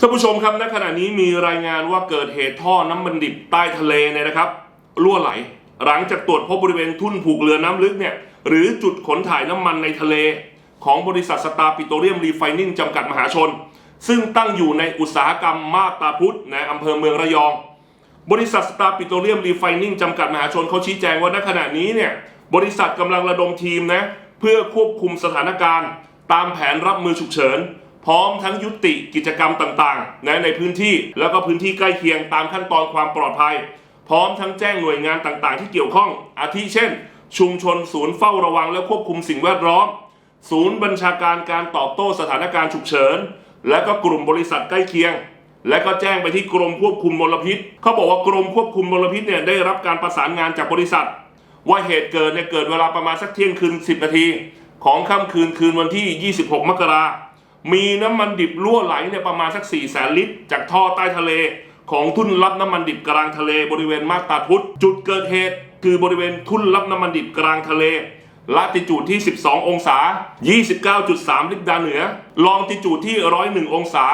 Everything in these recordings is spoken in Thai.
ท่านผู้ชมครับณขณะนี้มีรายงานว่าเกิดเหตุท่อน้ำมันดิบใต้ทะเลเนี่ยนะครับรั่วไหล หลังจากตรวจพบบริเวณทุ่นผูกเรือน้ำลึกเนี่ยหรือจุดขนถ่ายน้ำมันในทะเล ของบริษัทสตาร์ปิโตรเลียมรีไฟนิ่งจำกัดมหาชน ซึ่งตั้งอยู่ในอุตสาหกรรมมาตาพุธในอำเภอเมืองระยอง บริษัทสตาร์ปิโตรเลียมรีไฟนิ่งจำกัดมหาชนเขาชี้แจงว่าณขณะนี้เนี่ยบริษัทกำลังระดมทีมนะเพื่อควบคุมสถานการณ์ ตามแผนรับมือฉุกเฉิน พร้อมทั้งยุติกิจกรรมต่างๆนะในพื้นที่แล้วก็พื้นที่ใกล้เคียงตามขั้นตอนความปลอดภัย พร้อมทั้งแจ้งหน่วยงานต่างๆ ที่เกี่ยวข้อง อาทิเช่น ชุมชนศูนย์เฝ้าระวังและควบคุมสิ่งแวดล้อม ศูนย์บัญชาการการตอบโต้สถานการณ์ฉุกเฉิน และก็กลุ่มบริษัทใกล้เคียง และก็แจ้งไปที่กรมควบคุมมลพิษเขาบอกว่ากรมควบคุมมลพิษเนี่ยได้รับการประสานงานจากบริษัท ว่าเหตุเกิดเนี่ยเกิดเวลาประมาณสักเที่ยงคืน 10 นาที ของค่ำคืนคืนวันที่ 26 มกรามี มีน้ำมันดิบรั่วไหลเนี่ยประมาณสัก4แสนลิตร จากท่อใต้ทะเล ของทุ่นรับน้ำมันดิบกลางทะเลบริเวณมาตาพุทธจุดเกิดเหตุ คือบริเวณทุ่นรับน้ำมันดิบกลางทะเลลาติจูดที่ 12 องศา 29.3 ลิบดาเหนือ ลองติจูดที่ 101 องศา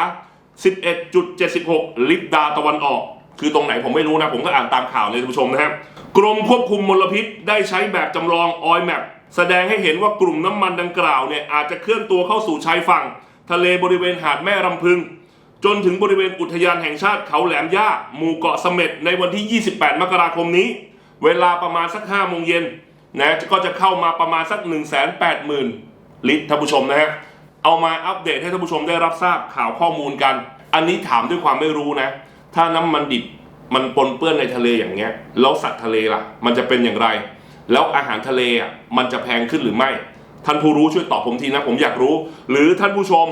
11.76 ลิบดาตะวันออก คือตรงไหนผมไม่รู้นะ ผมก็อ่านตามข่าวเลยท่านผู้ชมนะครับกรมควบคุมมลพิษได้ใช้แบบจำลองออยแมปแสดงให้เห็นว่ากลุ่มน้ำมันดังกล่าวเนี่ยอาจจะเคลื่อนตัวเข้าสู่ชายฝั่ง ทะเลบริเวณหาดแม่รำพึง จนถึงบริเวณอุทยานแห่งชาติเขาแหลมย่าหมู่เกาะเสม็ดในวันที่ 28 มกราคมนี้ เวลาประมาณสัก5โมงเย็นนะก็จะเข้ามาประมาณสัก 1 8 0 0 0 0 ลิตรท่านผู้ชมนะฮะเอามาอัปเดตให้ท่านผู้ชมได้รับทราบข่าวข้อมูลกัน อันนี้ถามด้วยความไม่รู้นะ ถ้าน้ำมันดิบมันปนเปื้อนในทะเลอย่างเงี้ยแล้วสัตว์ทะเลล่ะ มันจะเป็นอย่างไร แล้วอาหารทะเลอะมันจะแพงขึ้นหรือไม่ ท่านผู้รู้ช่วยตอบผมทีนะ ผมอยากรู้ หรือท่านผู้ชม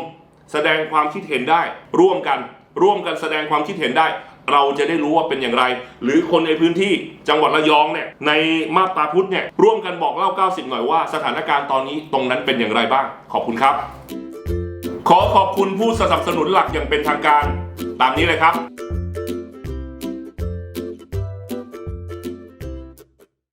แสดงความคิดเห็นได้ ร่วมกัน ร่วมกันแสดงความคิดเห็นได้ เราจะได้รู้ว่าเป็นอย่างไร หรือคนในพื้นที่จังหวัดระยองเนี่ยในมาตาพุทธเนี่ยร่วมกันบอกเล่า 90 หน่อยว่าสถานการณ์ตอนนี้ตรงนั้นเป็นอย่างไรบ้าง ขอบคุณครับ ขอขอบคุณผู้สนับสนุนหลักอย่างเป็นทางการ ตามนี้เลยครับ